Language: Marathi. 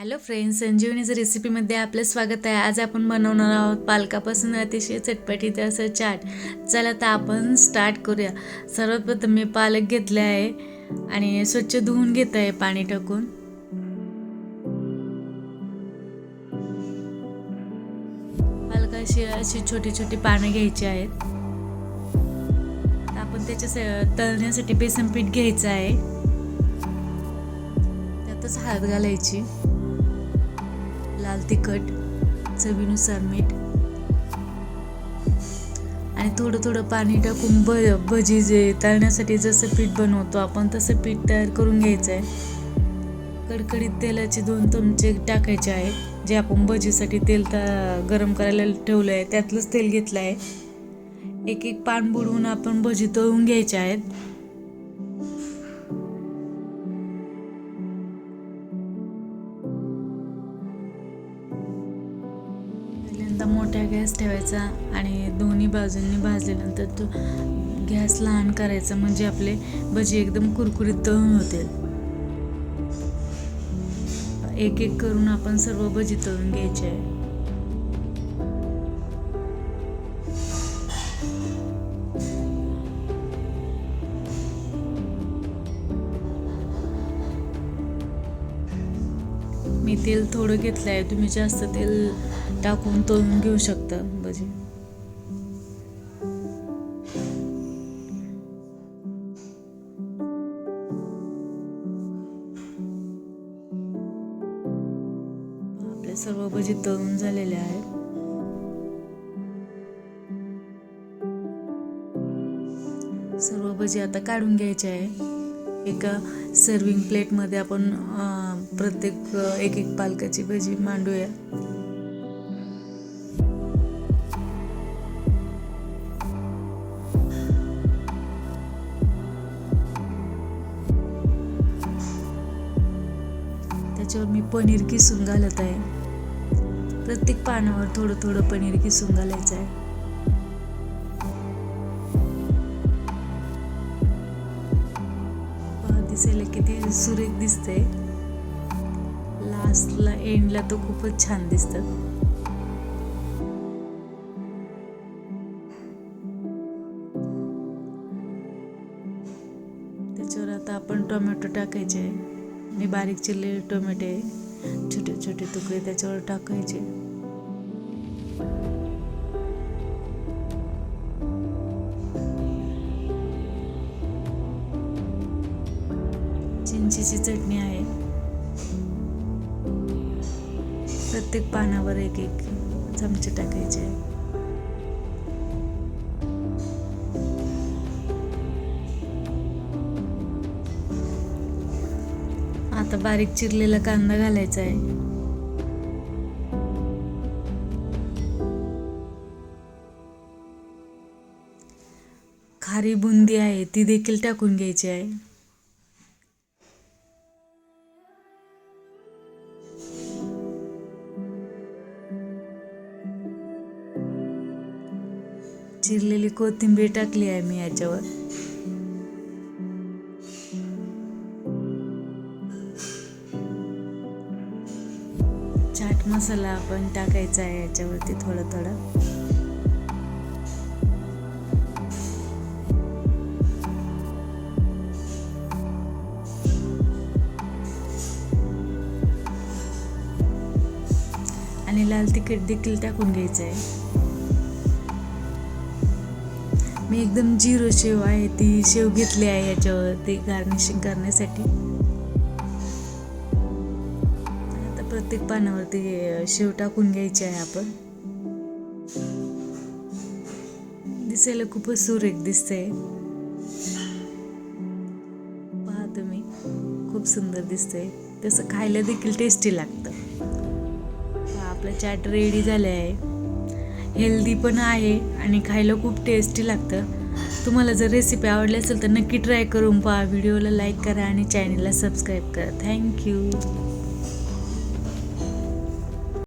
हॅलो फ्रेंड्स संजीवनीचं रेसिपीमध्ये आपलं स्वागत आहे. आज आपण बनवणार आहोत पालकापासून अतिशय चटपटीत असं चाट. चला तर आपण स्टार्ट करूया. सर्वप्रथम मी पालक घेतले आहे आणि स्वच्छ धुवून घेत आहे पाणी टाकून. पालकाशी अशी छोटी छोटी पानं घ्यायची आहेत. आपण त्याच्या तळण्यासाठी बेसन पीठ घ्यायचं आहे. त्यातच हळद घालायची. लाल तिखट चवीनुसार मीठ. आणि थोडं थोडं पाणी टाकून भ भजी जे तळण्यासाठी जसं पीठ बनवतो आपण तसं पीठ तयार करून घ्यायचं आहे. कडकडीत तेलाचे दोन चमचे टाकायचे आहेत जे आपण भजीसाठी तेल त गरम करायला ठेवलं आहे त्यातलंच तेल घेतलं आहे. एक एक पान बुडवून आपण भजी तळून घ्यायचे आहेत. पहिल्यांदा मोठा गॅस ठेवायचा आणि दोन्ही बाजूंनी भाजल्यानंतर तो गॅस लहान करायचा म्हणजे आपले भजी एकदम कुरकुरीत तळून होतील. एक एक करून आपण सर्व भजी तळून घ्यायचे. आहे मी तेल थोडं घेतलं आहे तुम्ही जास्त तेल टाकून तळून घेऊ शकता भजी. आपल्या सर्व भजी तळून झालेले आहेत. सर्व भजी आता काढून घ्यायचे आहे एका सर्विंग प्लेटमध्ये आपण प्रत्येक एक एक पालकाची भजी मांडूया. त्याच्यावर मी पनीर किसून घालत आहे. प्रत्येक पानावर थोडं थोडं पनीर किसून घालायचं आहे. दिसायला किती सुरेख दिसते. लास्टला एंडला तो खूपच छान दिसतं त्याच्यावर आता आपण टोमॅटो टाकायचे. मी बारीक चिरलेले टोमॅटे छोटे छोटे तुकडे त्याच्यावर टाकायचे. अशी चटणी आहे. प्रत्येक पानावर एक एक चमचे टाकायचे. आता बारीक चिरलेला कांदा घालायचा आहे. खारी बुंदी आहे ती देखील टाकून घ्यायची आहे. चिरलेली कोथिंबीर टाकली आहे मी याच्यावर. चाट मसाला आपण टाकायचा आहे याच्यावरती थोडं थोडं. आणि लाल तिखट देखील टाकून घ्यायचं आहे. मी एकदम जिरो शेव आहे ती शेव घेतली आहे याच्यावरती गार्निशिंग करण्यासाठी. आता प्रत्येक पानावरती शेव टाकून घ्यायची आहे आपण. दिसायला खूपच सुरेख दिसते पहा तुम्ही खूप सुंदर दिसते तसं खायला देखील टेस्टी लागतं. पहा, आपलं चाट रेडी झालं आहे हेल्दी पण आहे आणि खायला खूप टेस्टी लागतं. तुम्हाला जर रेसिपी आवडली असेल तर नक्की ट्राय करून पहा. व्हिडिओला लाईक करा आणि चॅनलला सबस्क्राईब करा. थँक्यू